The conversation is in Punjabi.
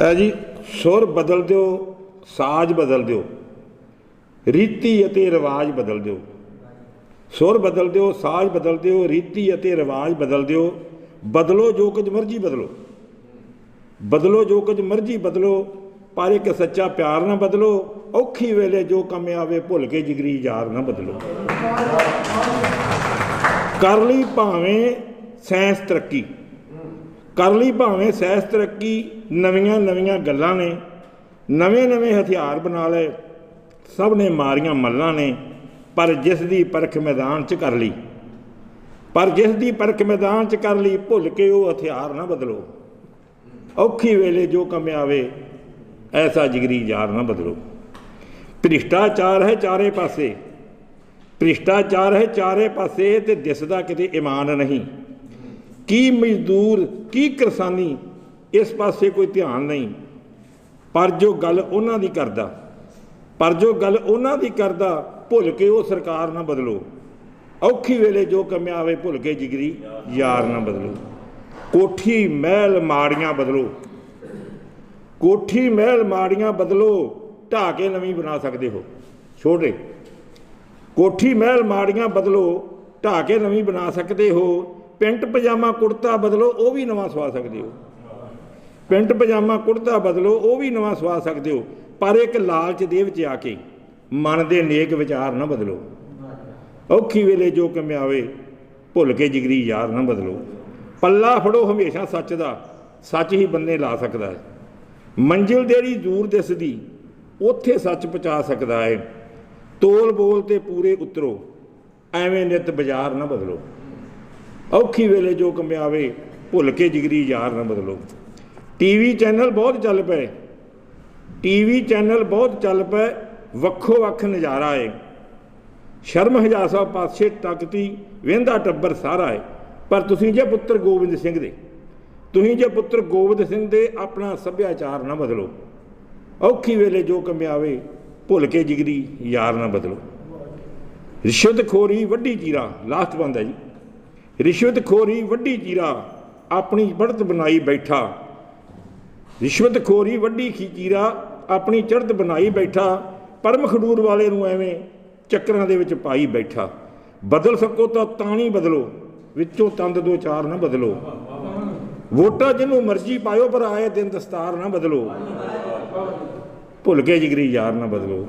ਹੈ ਜੀ, ਸੁਰ ਬਦਲ ਦਿਓ, ਸਾਜ਼ ਬਦਲ ਦਿਓ, ਰੀਤੀ ਅਤੇ ਰਿਵਾਜ ਬਦਲ ਦਿਓ। ਸੁਰ ਬਦਲ ਦਿਓ, ਸਾਜ਼ ਬਦਲ ਦਿਓ, ਰੀਤੀ ਅਤੇ ਰਿਵਾਜ ਬਦਲ ਦਿਓ। ਬਦਲੋ ਜੋ ਕੁਝ ਮਰਜ਼ੀ ਬਦਲੋ। ਬਦਲੋ ਜੋ ਕੁਝ ਮਰਜ਼ੀ ਬਦਲੋ, ਪਰ ਇੱਕ ਸੱਚਾ ਪਿਆਰ ਨਾ ਬਦਲੋ। ਔਖੀ ਵੇਲੇ ਜੋ ਕੰਮ ਆਵੇ, ਭੁੱਲ ਕੇ ਜਿਗਰੀ ਯਾਰ ਨਾ ਬਦਲੋ। ਕਰ ਲਈ ਭਾਵੇਂ ਸਾਇੰਸ ਤਰੱਕੀ। ਕਰ ਲਈ ਭਾਵੇਂ ਸਾਇੰਸ ਤਰੱਕੀ ਨਵੀਆਂ ਨਵੀਆਂ ਗੱਲਾਂ ਨੇ, ਨਵੇਂ ਨਵੇਂ ਹਥਿਆਰ ਬਣਾ ਲਏ, ਸਭ ਨੇ ਮਾਰੀਆਂ ਮੱਲਾਂ ਨੇ, ਪਰ ਜਿਸ ਦੀ ਪਰਖ ਮੈਦਾਨ 'ਚ ਕਰ ਲਈ। ਪਰ ਜਿਸ ਦੀ ਪਰਖ ਮੈਦਾਨ 'ਚ ਕਰ ਲਈ, ਭੁੱਲ ਕੇ ਉਹ ਹਥਿਆਰ ਨਾ ਬਦਲੋ। ਔਖੀ ਵੇਲੇ ਜੋ ਕੰਮ ਆਵੇ, ਐਸਾ ਜਿਗਰੀ ਯਾਰ ਨਾ ਬਦਲੋ। ਭ੍ਰਿਸ਼ਟਾਚਾਰ ਹੈ ਚਾਰੇ ਪਾਸੇ। ਭ੍ਰਿਸ਼ਟਾਚਾਰ ਹੈ ਚਾਰੇ ਪਾਸੇ ਤੇ ਦਿਸਦਾ ਕਿਤੇ ਇਮਾਨ ਨਹੀਂ। ਕੀ ਮਜ਼ਦੂਰ, ਕੀ ਕਿਰਸਾਨੀ ਇਸ ਪਾਸੇ ਕੋਈ ਧਿਆਨ ਨਹੀਂ। ਪਰ ਜੋ ਗੱਲ ਉਹਨਾਂ ਦੀ ਕਰਦਾ, ਪਰ ਜੋ ਗੱਲ ਉਹਨਾਂ ਦੀ ਕਰਦਾ, ਭੁੱਲ ਕੇ ਉਹ ਸਰਕਾਰ ਨਾ ਬਦਲੋ। ਔਖੀ ਵੇਲੇ ਜੋ ਕੰਮ ਆਵੇ ਭੁੱਲ ਕੇ ਜਿਗਰੀ ਯਾਰ ਨਾ ਬਦਲੋ। ਕੋਠੀ ਮਹਿਲ ਮਾੜੀਆਂ ਬਦਲੋ। ਕੋਠੀ ਮਹਿਲ ਮਾੜੀਆਂ ਬਦਲੋ ਢਾ ਕੇ ਨਵੀਂ ਬਣਾ ਸਕਦੇ ਹੋ। ਛੋਟੇ, ਕੋਠੀ ਮਹਿਲ ਮਾੜੀਆਂ ਬਦਲੋ ਢਾ ਕੇ ਨਵੀਂ ਬਣਾ ਸਕਦੇ ਹੋ। ਪੈਂਟ ਪਜਾਮਾ, ਕੁੜਤਾ ਬਦਲੋ, ਉਹ ਵੀ ਨਵਾਂ ਸਵਾ ਸਕਦੇ ਹੋ। ਪੈਂਟ ਪਜਾਮਾ, ਕੁੜਤਾ ਬਦਲੋ, ਉਹ ਵੀ ਨਵਾਂ ਸਵਾ ਸਕਦੇ ਹੋ। ਪਰ ਇੱਕ ਲਾਲਚ ਦੇ ਵਿੱਚ ਆ ਕੇ ਮਨ ਦੇ ਨੇਕ ਵਿਚਾਰ ਨਾ ਬਦਲੋ। ਔਖੀ ਵੇਲੇ ਜੋ ਕੰਮ ਆਵੇ ਭੁੱਲ ਕੇ ਜਿਗਰੀ ਯਾਰ ਨਾ ਬਦਲੋ। ਪੱਲਾ ਫੜੋ ਹਮੇਸ਼ਾ ਸੱਚ ਦਾ, ਸੱਚ ਹੀ ਬੰਨੇ ਲਾ ਸਕਦਾ ਹੈ। ਮੰਜ਼ਿਲ ਜਿਹੜੀ ਦੂਰ ਦਿਸਦੀ, ਉੱਥੇ ਸੱਚ ਪਹੁੰਚਾ ਸਕਦਾ ਹੈ। ਤੋਲ ਬੋਲ ਤੇ ਪੂਰੇ ਉਤਰੋ, ਐਵੇਂ ਨਿਤ ਬਾਜ਼ਾਰ ਨਾ ਬਦਲੋ। ਔਖੀ ਵੇਲੇ ਜੋ ਕੰਮ ਭੁੱਲ ਕੇ ਜਿਗਰੀ ਯਾਰ ਨਾ ਬਦਲੋ। ਟੀਵੀ ਚੈਨਲ ਬਹੁਤ ਚੱਲ ਪਏ। ਟੀਵੀ ਚੈਨਲ ਬਹੁਤ ਚੱਲ ਪਏ, ਵੱਖੋ ਵੱਖ ਨਜ਼ਾਰਾ ਏ। ਸ਼ਰਮ ਹਜਾਸਾ ਪਾਸੇ ਤੱਕਤੀ ਵੇਂਦਾ ਟੱਬਰ ਸਾਰਾ ਏ। ਪਰ ਤੁਸੀਂ ਜੇ ਪੁੱਤਰ ਗੋਬਿੰਦ ਸਿੰਘ ਦੇ, ਤੁਸੀਂ ਜੇ ਪੁੱਤਰ ਗੋਬਿੰਦ ਸਿੰਘ ਦੇ ਆਪਣਾ ਸੱਭਿਆਚਾਰ ਨਾ ਬਦਲੋ। ਔਖੀ ਵੇਲੇ ਜੋ ਕਮਿਆਵੇ ਭੁੱਲ ਕੇ ਜਿਗਰੀ ਯਾਰ ਨਾ ਬਦਲੋ। ਰਿਸ਼ਵਤਖੋਰੀ ਵੱਡੀ ਚੀਰਾ, ਲਾਸਟ ਬੰਦ ਹੈ ਜੀ। ਰਿਸ਼ਵਤਖੋਰੀ ਵੱਡੀ ਚੀਰਾ, ਆਪਣੀ ਬੜਤ ਬਣਾਈ ਬੈਠਾ। ਰਿਸ਼ਵਤਖੋਰੀ ਵੱਡੀ ਖੀਚੀਰਾ ਆਪਣੀ ਚੜ੍ਹਤ ਬਣਾਈ ਬੈਠਾ। ਪਰਮ ਖਡੂਰ ਵਾਲੇ ਨੂੰ ਐਵੇਂ ਚੱਕਰਾਂ ਦੇ ਵਿੱਚ ਪਾਈ ਬੈਠਾ। ਬਦਲ ਸਕੋ ਤਾਂ ਤਾਣੀ ਬਦਲੋ, ਵਿੱਚੋਂ ਤੰਦ ਦੋ ਚਾਰ ਨਾ ਬਦਲੋ। ਵੋਟਾਂ ਜਿਹਨੂੰ ਮਰਜ਼ੀ ਪਾਇਓ, ਪਰ ਆਏ ਦਿਨ ਦਸਤਾਰ ਨਾ ਬਦਲੋ। ਭੁੱਲ ਕੇ ਜਿਗਰੀ ਯਾਰ ਨਾ ਬਦਲੋ।